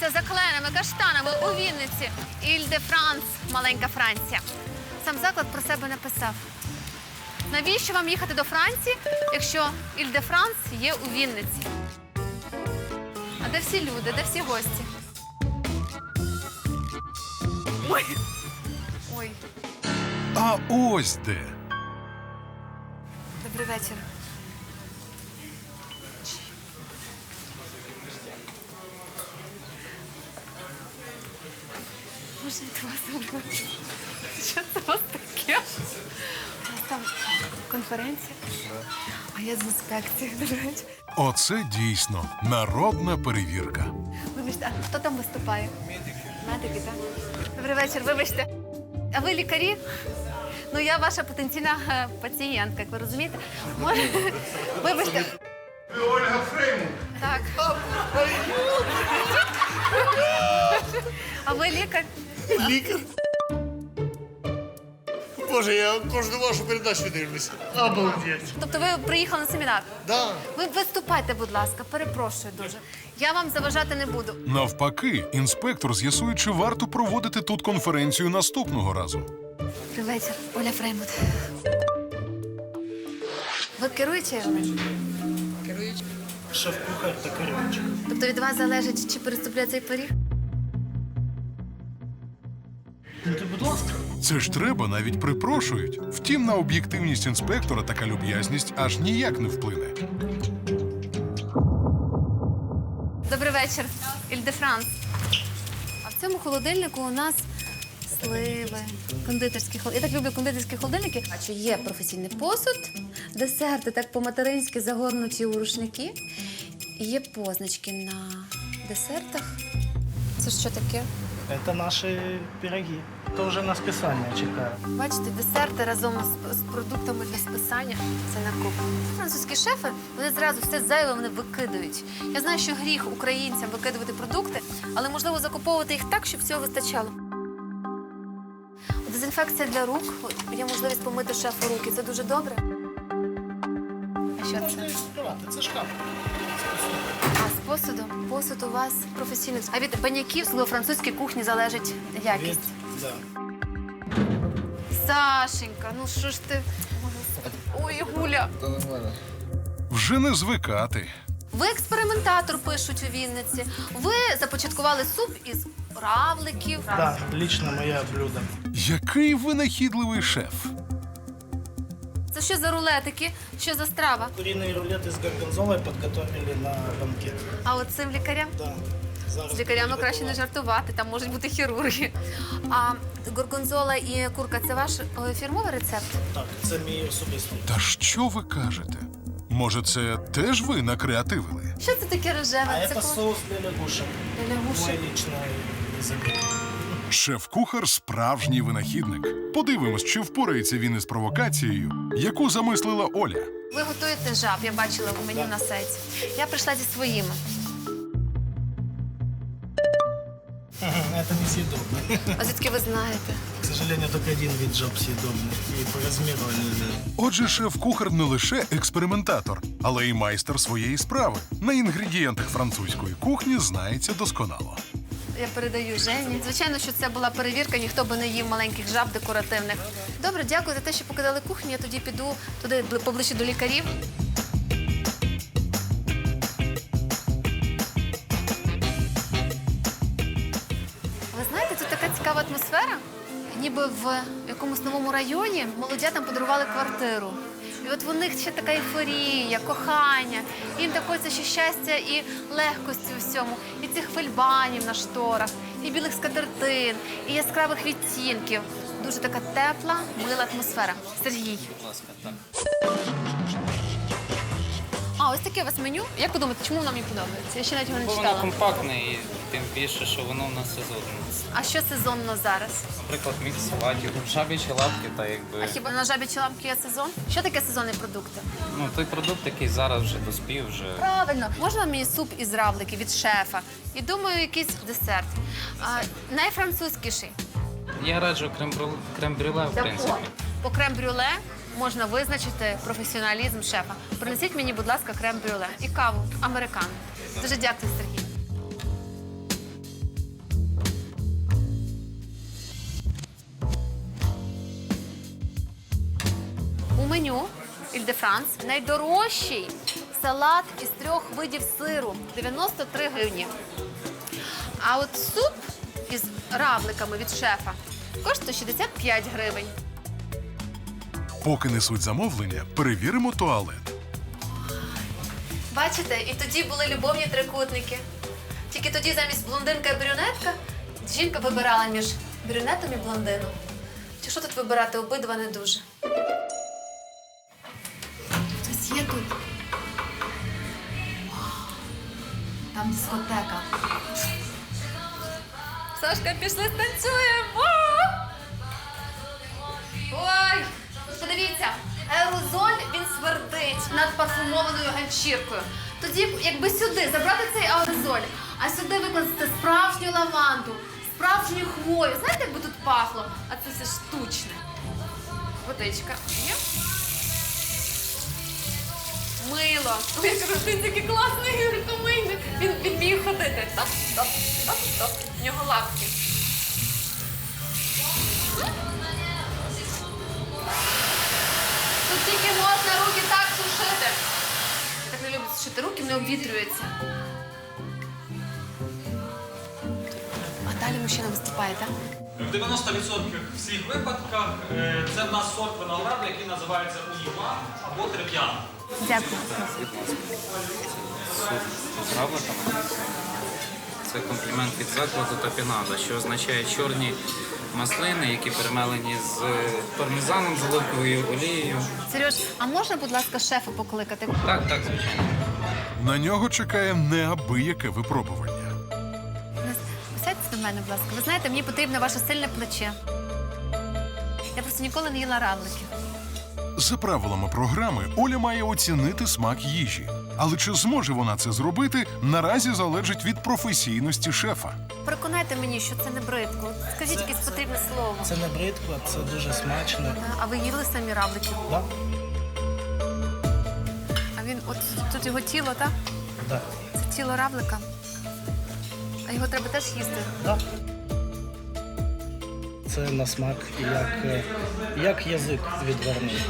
знаходиться за кленами, каштанами у Вінниці. Іль-де-Франс, маленька Франція. Сам заклад про себе написав. Навіщо вам їхати до Франції, якщо Іль-де-Франс є у Вінниці? А де всі люди, де всі гості? Ой. Ой, А ось де. добрий вечір. Може, до вас говорити? Що це у вас таке? У вас там конференція? А я з інспекції, до речі. Оце дійсно народна перевірка. Вибачте, а хто там виступає? Медики. Медики, так? Добрий вечір, вибачте. А ви лікарі? Ну, я ваша потенційна е, пацієнтка, як ви розумієте? Може... Вибачте. Ви Ольга Фреймут. Так. А ви лікар? Лікар. Боже, я кожну вашу передачу дивлюся. Обалдеть. Тобто ви приїхали на семінар? Да. Ви виступайте, будь ласка, перепрошую дуже. Я вам заважати не буду. Навпаки, інспектор з'ясує, чи варто проводити тут конференцію наступного разу. Добрий Оля Фреймут. Ви керуючий? Шеф-кухар та керуючий. Тобто від вас залежить, чи переступлять цей поріг? Будь ласка. Це ж треба, навіть припрошують. Втім, на об'єктивність інспектора така люб'язність аж ніяк не вплине. Добрий вечір, Іль-де-Франс. А в цьому холодильнику у нас сливи, кондитерські холодильники. Я так люблю кондитерські холодильники. А що є професійний посуд, десерти так по-материнськи загорнуті у рушники. І є позначки на десертах. Це що таке? Це наші пироги. То вже на списання чекаю. Бачите, десерти разом з, з продуктами для списання це на кухні. Французькі шефи вони зразу все зайве вони викидають. Я знаю, що гріх українцям викидувати продукти, але можливо закуповувати їх так, щоб всього вистачало. Дезінфекція для рук. Є можливість помити шефу руки. Це дуже добре. А що це? це шкаф. А з посудом? Посуд у вас професійний. А від баняків з французької кухні залежить якість. Да. Сашенька, ну що ж ти? Ой, Гуля. Вже не звикати. Ви експериментатор пишуть у Вінниці. Ви започаткували суп із равликів. Да, лично моє блюдо. Який винахідливий шеф. Це що за рулетики? Що за страва? Куриные рулеты с горгонзолой подготовили на банкет. А от цим лікарям? Да. Зараз З лікарям ну, буде краще не готова. жартувати, там можуть бути хірурги. А горгонзола і курка це ваш е, фірмовий рецепт? Так, це мій особистий. Та що ви кажете? Може, це теж ви накреативили? Що це таке А рожеве? це ко- соус для лягушек. Для лягушек. Мой личный изобретение. Шеф-кухар справжній винахідник. Подивимось, чи впорається він із провокацією, яку замислила Оля. Ви готуєте жаб, я бачила в меню на сайті. Я прийшла зі своїми. Это несъедобно. А звідки ви знаєте? К сожалению, только один вид жаб съедобный. И по размеру они... Отже, шеф-кухар не лише експериментатор, але й майстер своєї справи. На інгредієнтах французької кухні знається досконало. Я передаю Жені. Звичайно, що це була перевірка, ніхто би не їв маленьких жаб декоративних. Добре, дякую за те, що показали кухню. Я тоді піду туди бли- поближче до лікарів. Ви знаєте, тут така цікава атмосфера. Ніби в якомусь новому районі молодятам подарували квартиру. От в них ще така ейфорія, кохання. Їм так хочеться ще щастя і легкості у всьому, і цих фельбанів на шторах, і білих скатертин, і яскравих відтінків. Дуже така тепла, мила атмосфера. Сергій. А, ось таке у вас меню. Як ви думаєте, чому воно мені подобається? Я ще навіть його не Бо воно читала. компактне і тим більше, що воно в нас сезонне. А що сезонно зараз? Наприклад, мікс салатів, жабічі лапки та А хіба на жабі чи ламки є сезон? Що таке сезонні продукти? ну той продукт, який зараз вже доспів, вже Правильно, можна мені суп із равлики від шефа. І думаю, якийсь десерт. А, найфранцузькіший. я раджу крем-брю- крем-брюле, в принципі. По крем-брюле можна визначити професіоналізм шефа. Принесіть мені, будь ласка, крем брюле і каву американо. Дуже дякую, Сергій. У меню Іль де Франс найдорожчий салат із трьох видів сиру 93 гривні. А от суп із равликами від шефа коштує 65 гривень. Поки несуть замовлення, перевіримо туалет. Бачите, і тоді були любовні трикутники. Тільки тоді замість блондинка і брюнетка жінка вибирала між брюнетом і блондином. Чи що тут вибирати? Обидва не дуже. Хтось є тут. Там дискотека. Сашка, пішли станцюємо. Ой, подивіться, аерозоль він свердить над парфумованою ганчіркою. Тоді, якби сюди забрати цей аерозоль, а сюди викласти справжню лаванду, справжню хвою. Знаєте, як би тут пахло? А це все штучне. Водичка. Є? Мило. Я кажу, такий класний гіркомийник. Він, вміє ходити. Топ, топ, топ, топ. В нього лапки. Тільки можна руки так сушити. Я так не люблю сушити руки, вони обвітрюються. А далі мужчина виступає, так? В 90% всіх випадках е, це в нас сорт винограду, який називається уніва або треп'ян. Дякую. Це комплімент від закладу Топінада, що означає чорні маслини, які перемелені з пармезаном, з оливковою олією. Сереж, а можна, будь ласка, шефа покликати? Так, так, звичайно. На нього чекає неабияке випробування. Сядьте до мене, будь ласка. Ви знаєте, мені потрібне ваше сильне плече. Я просто ніколи не їла равликів. За правилами програми, Оля має оцінити смак їжі. Але чи зможе вона це зробити, наразі залежить від професійності шефа. Переконайте мені, що це не бридко. Скажіть якесь потрібне слово. Це не бридко, це дуже смачно. А ви їли самі равлики? Да? А він от тут його тіло, так? Да. Це тіло равлика. А його треба теж їсти. Да. Це на смак як, як язик відвернув.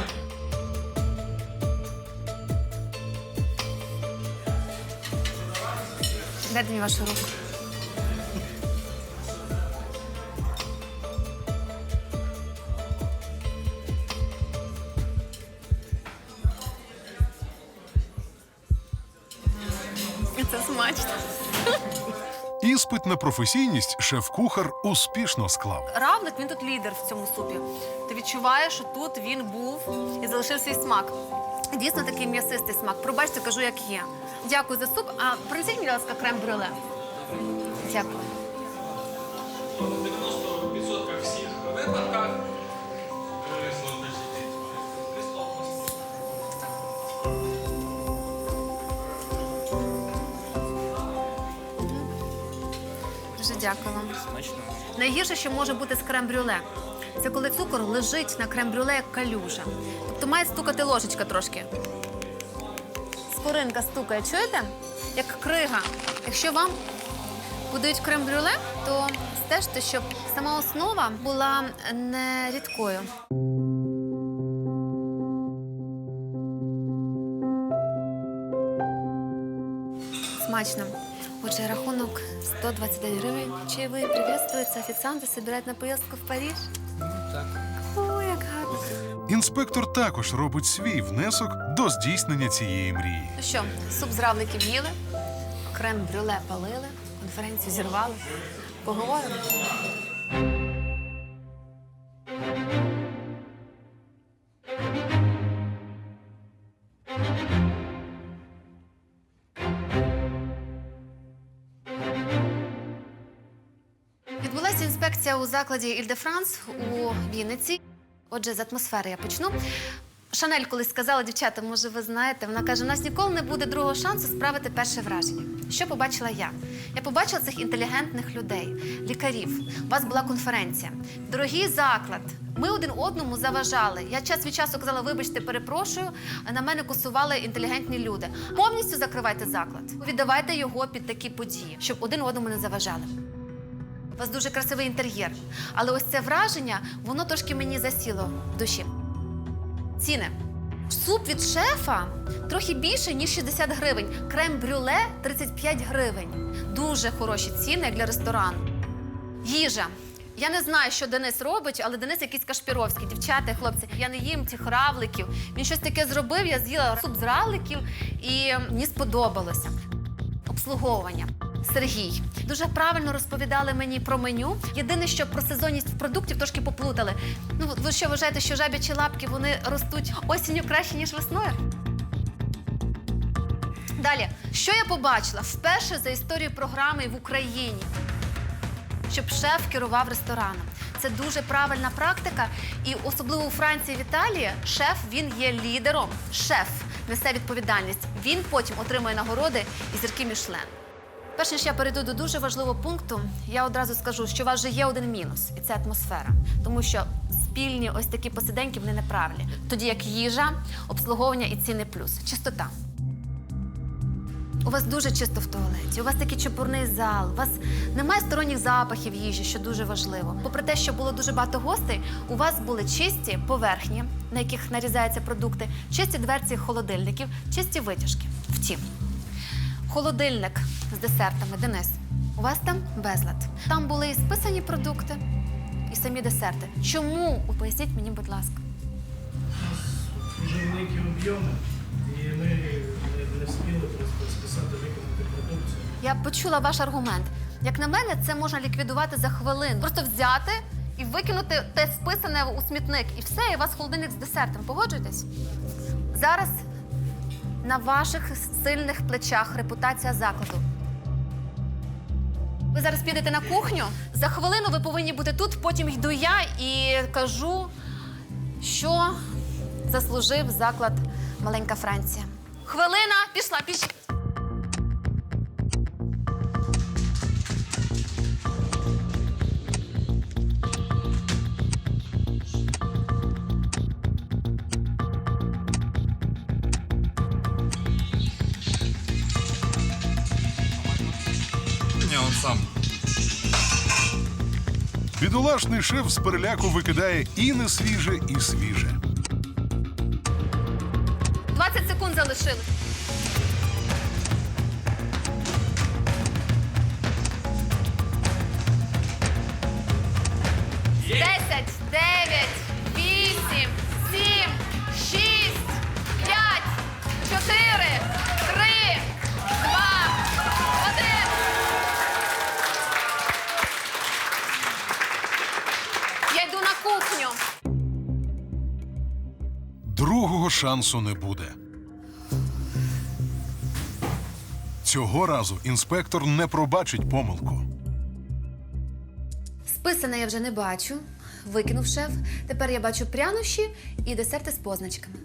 Дайте мені вашу руку. Це смачно. Іспит на професійність шеф-кухар успішно склав. Равлик, він тут лідер в цьому супі. Ти відчуваєш, що тут він був і залишив свій смак. Дійсно такий м'ясистий смак. Пробачте, кажу, як є. Дякую за суп. А принесіть, будь ласка, крем-брюле. Дякую. В 90% всіх випадках Дуже дякую вам. Смачно. Найгірше, що може бути з крем-брюле, це коли цукор лежить на крем-брюле як калюжа. Тобто має стукати ложечка трошки. Скоринка стукає, чуєте? Як крига. Якщо вам подають крем-брюле, то стежте, щоб сама основа була не рідкою. Смачно. Отже, рахунок 129 гривень. Чаевые приветствуются. Официанты собирают на поездку в Париж. Інспектор також робить свій внесок до здійснення цієї мрії. Ну що, суп з равликів їли, крем-брюле палили, конференцію зірвали. Поговоримо. Відбулася інспекція у закладі Іль-де-Франс у Вінниці. Отже, з атмосфери я почну. Шанель колись сказала, дівчата, може, ви знаєте, вона каже: у нас ніколи не буде другого шансу справити перше враження. Що побачила я? Я побачила цих інтелігентних людей, лікарів. У вас була конференція. Дорогий заклад. Ми один одному заважали. Я час від часу казала, вибачте, перепрошую. а На мене кусували інтелігентні люди. Повністю закривайте заклад. Віддавайте його під такі події, щоб один одному не заважали. У вас дуже красивий інтер'єр. Але ось це враження, воно трошки мені засіло в душі. Ціни. Суп від шефа трохи більше, ніж 60 гривень. Крем-брюле 35 гривень. Дуже хороші ціни для ресторану. Їжа. Я не знаю, що Денис робить, але Денис якийсь кашпіровський. Дівчата, хлопці, я не їм цих равликів. Він щось таке зробив, я з'їла суп з равликів і мені сподобалося. Обслуговування. Сергій дуже правильно розповідали мені про меню. Єдине, що про сезонність продуктів трошки поплутали. Ну, ви що вважаєте, що жабячі лапки вони ростуть осінню краще, ніж весною? Далі, що я побачила вперше за історію програми в Україні? щоб шеф керував рестораном. Це дуже правильна практика, і особливо у Франції в Італії шеф він є лідером. Шеф несе відповідальність. Він потім отримує нагороди і зірки Мішлен. Перш ніж я перейду до дуже важливого пункту, я одразу скажу, що у вас вже є один мінус, і це атмосфера. Тому що спільні ось такі посиденьки вони неправильні. Тоді як їжа, обслуговування і ціни плюс. Чистота. У вас дуже чисто в туалеті, у вас такий чепурний зал, у вас немає сторонніх запахів їжі, що дуже важливо. Попри те, що було дуже багато гостей, у вас були чисті поверхні, на яких нарізаються продукти, чисті дверці холодильників, чисті витяжки. Втім, холодильник з десертами, Денис, у вас там безлад. Там були і списані продукти, і самі десерти. Чому? Поясніть мені, будь ласка. Дуже великі об'єми, і ми не, не встигли просто списати, виконати продукцію. Я почула ваш аргумент. Як на мене, це можна ліквідувати за хвилину. Просто взяти і викинути те списане у смітник. І все, і у вас холодильник з десертом. Погоджуєтесь? Зараз на ваших сильних плечах репутація закладу. Ви зараз підете на кухню. За хвилину ви повинні бути тут, потім йду я і кажу, що заслужив заклад Маленька Франція. Хвилина пішла, пішла. Бідолашний шеф з переляку викидає і не свіже, і свіже. 20 секунд залишилось. Шансу не буде. Цього разу інспектор не пробачить помилку. Списане я вже не бачу. Викинув шеф. Тепер я бачу прянощі і десерти з позначками.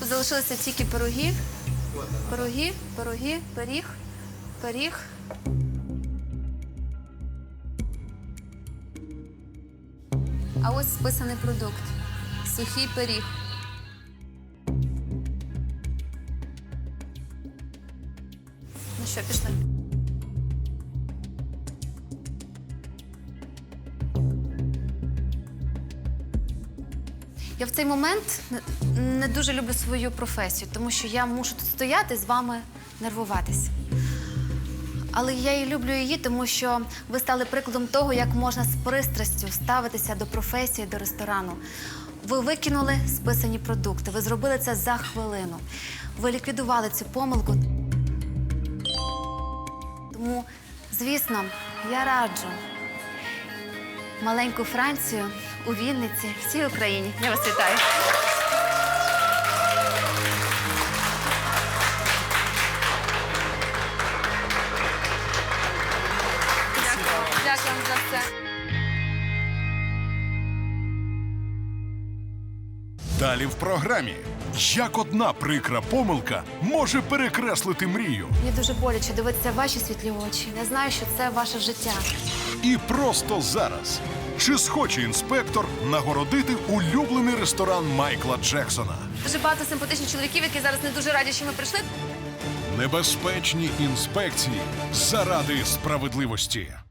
Залишилися тільки пироги. Пироги, пироги, пиріг, пиріг. А ось списаний продукт. Сухий пиріг. Ну що, пішли? Я в цей момент не- дуже люблю свою професію, тому що я мушу тут стояти з вами нервуватись. Але я і люблю її, тому що ви стали прикладом того, як можна з пристрастю ставитися до професії, до ресторану. Ви викинули списані продукти, ви зробили це за хвилину. Ви ліквідували цю помилку. Тому, звісно, я раджу маленьку Францію у Вінниці, всій Україні. Я вас вітаю. Далі в програмі. Як одна прикра помилка може перекреслити мрію. Мені дуже боляче дивитися в ваші світлі очі. Я знаю, що це ваше життя. І просто зараз. Чи схоче інспектор нагородити улюблений ресторан Майкла Джексона? Дуже багато симпатичних чоловіків, які зараз не дуже раді, що ми прийшли. Небезпечні інспекції заради справедливості.